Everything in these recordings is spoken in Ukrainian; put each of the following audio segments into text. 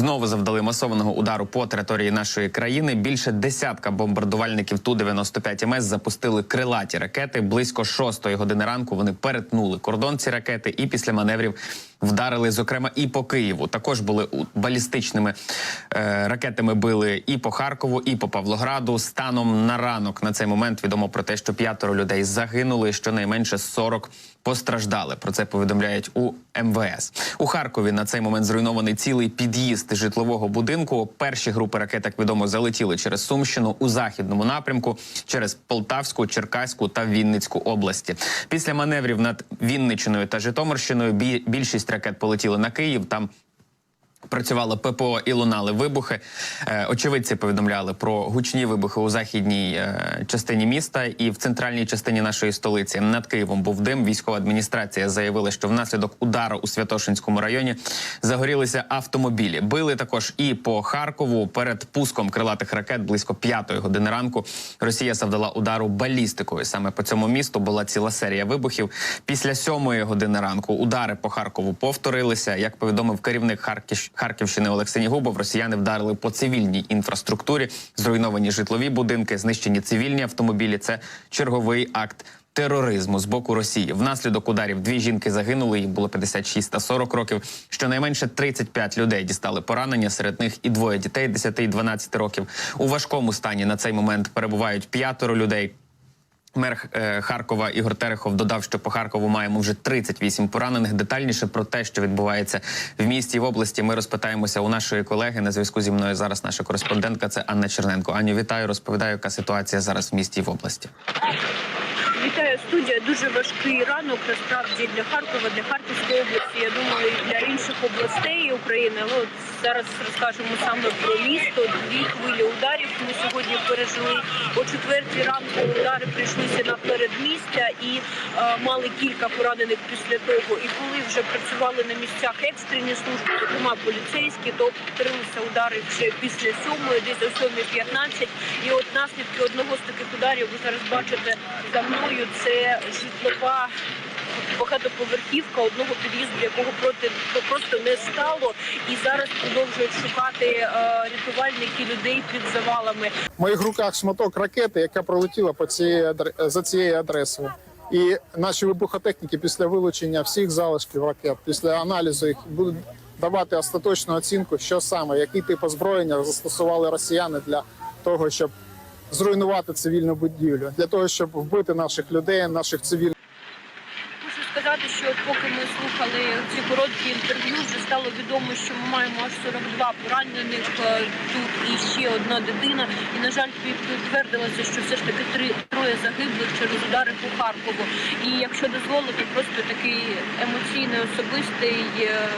знову завдали масованого удару по території нашої країни. Більше десятка бомбардувальників ту 95 МС запустили крилаті ракети. Близько шостої години ранку вони перетнули кордон ці ракети і після маневрів вдарили, зокрема, і по Києву. Також були балістичними е, ракетами били і по Харкову, і по Павлограду. Станом на ранок на цей момент відомо про те, що п'ятеро людей загинули, щонайменше 40 постраждали. Про це повідомляють у МВС. У Харкові на цей момент зруйнований цілий під'їзд житлового будинку. Перші групи ракет, як відомо, залетіли через Сумщину у західному напрямку, через Полтавську, Черкаську та Вінницьку області. Після маневрів над Вінничиною та Житомирщиною бі- більшість ракет полетіли на Київ. Там Працювало ППО і лунали вибухи. Е, очевидці повідомляли про гучні вибухи у західній е, частині міста і в центральній частині нашої столиці. Над Києвом був дим. Військова адміністрація заявила, що внаслідок удару у Святошинському районі загорілися автомобілі. Били також і по Харкову. Перед пуском крилатих ракет близько п'ятої години ранку. Росія завдала удару балістикою. Саме по цьому місту була ціла серія вибухів. Після сьомої години ранку удари по Харкову повторилися. Як повідомив керівник Харків... Харківщини Олексій Губов, росіяни вдарили по цивільній інфраструктурі, зруйновані житлові будинки, знищені цивільні автомобілі. Це черговий акт. Тероризму з боку Росії внаслідок ударів дві жінки загинули. Їх було 56 та 40 років. Щонайменше 35 людей дістали поранення. Серед них і двоє дітей 10 і 12 років. У важкому стані на цей момент перебувають п'ятеро людей. Мер е, Харкова Ігор Терехов додав, що по Харкову маємо вже 38 поранених. Детальніше про те, що відбувається в місті і в області. Ми розпитаємося у нашої колеги. На зв'язку зі мною зараз наша кореспондентка. Це Анна Черненко. Аню, вітаю. Розповідаю, яка ситуація зараз в місті і в області. Вітаю студія. Дуже важкий ранок насправді для Харкова, для Харківської області. Я думаю, для інших областей України. От зараз розкажемо саме про місто. Дві хвилі ударів ми сьогодні пережили. О четвертій ранку удари прийшлися на передмістя і е, мали кілька поранених після того. І коли вже працювали на місцях екстрені служби, зокрема поліцейські, то повторилися удари вже після сьомої, десь о 7.15. І от наслідки одного з таких ударів ви зараз бачите за мною. Це житлова багатоповерхівка одного під'їзду, якого проти просто не стало, і зараз продовжують шукати е, рятувальники людей під завалами. В моїх руках шматок ракети, яка пролетіла по цієї за цією адресою. І наші вибухотехніки після вилучення всіх залишків ракет, після аналізу їх будуть давати остаточну оцінку, що саме, який тип озброєння застосували росіяни для того, щоб зруйнувати цивільну будівлю, для того, щоб вбити наших людей, наших цивільних. Сказати, що поки ми слухали ці короткі інтерв'ю, вже стало відомо, що ми маємо аж 42 поранених е, тут і ще одна дитина. І на жаль, підтвердилося, що все ж таки три троє загиблих через удари по Харкову. І якщо дозволити, просто такий емоційний, особистий. е,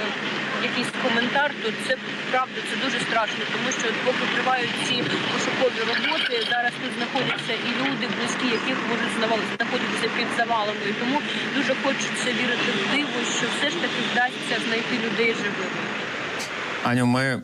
Якийсь коментар, то це правда, це дуже страшно, тому що поки тривають ці пошукові роботи, зараз тут знаходяться і люди, близькі, яких можуть знаходитися під завалами. Тому дуже хочеться вірити в диво, що все ж таки вдасться знайти людей живими. Аню, ми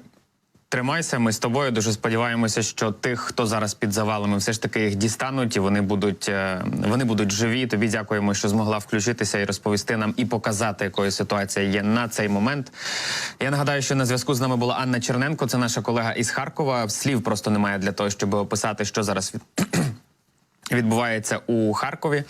тримайся. Ми з тобою дуже сподіваємося, що тих, хто зараз під завалами, все ж таки їх дістануть, і вони будуть е, вони будуть живі. Тобі дякуємо, що змогла включитися і розповісти нам і показати, якою ситуація є на цей момент. Я нагадаю, що на зв'язку з нами була Анна Черненко, це наша колега із Харкова. Слів просто немає для того, щоб описати, що зараз відбувається у Харкові.